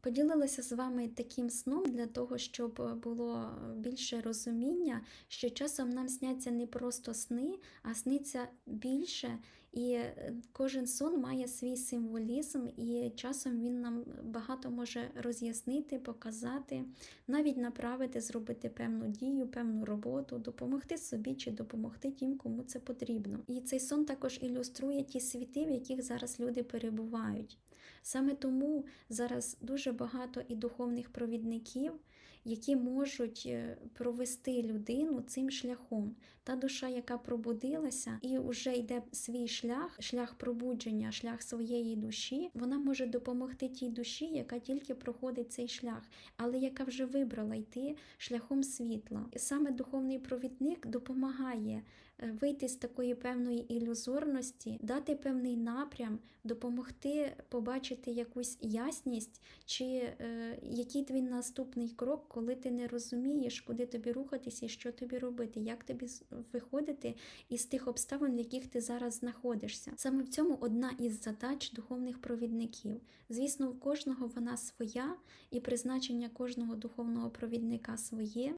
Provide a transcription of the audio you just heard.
Поділилася з вами таким сном для того, щоб було більше розуміння, що часом нам сняться не просто сни, а сниться більше, і е, кожен сон має свій символізм, і часом він нам багато може роз'яснити, показати, навіть направити, зробити певну дію, певну роботу, допомогти собі чи допомогти тим, кому це потрібно. І цей сон також ілюструє ті світи, в яких зараз люди перебувають. Саме тому зараз дуже багато і духовних провідників, які можуть е, провести людину цим шляхом. Та душа, яка пробудилася і вже йде свій шлях, шлях шлях пробудження, шлях своєї душі, вона може допомогти тій душі, яка тільки проходить цей шлях, але яка вже вибрала йти шляхом світла. Саме духовний провідник допомагає вийти з такої певної ілюзорності, дати певний напрям, допомогти побачити якусь ясність, чи е, який твій наступний крок, коли ти не розумієш, куди тобі рухатися і що тобі робити, як тобі виходити із тих обставин, в яких ти зараз знаходишся. Саме в цьому одна із задач духовних провідників. Звісно, в кожного вона своя, і призначення кожного духовного провідника своє.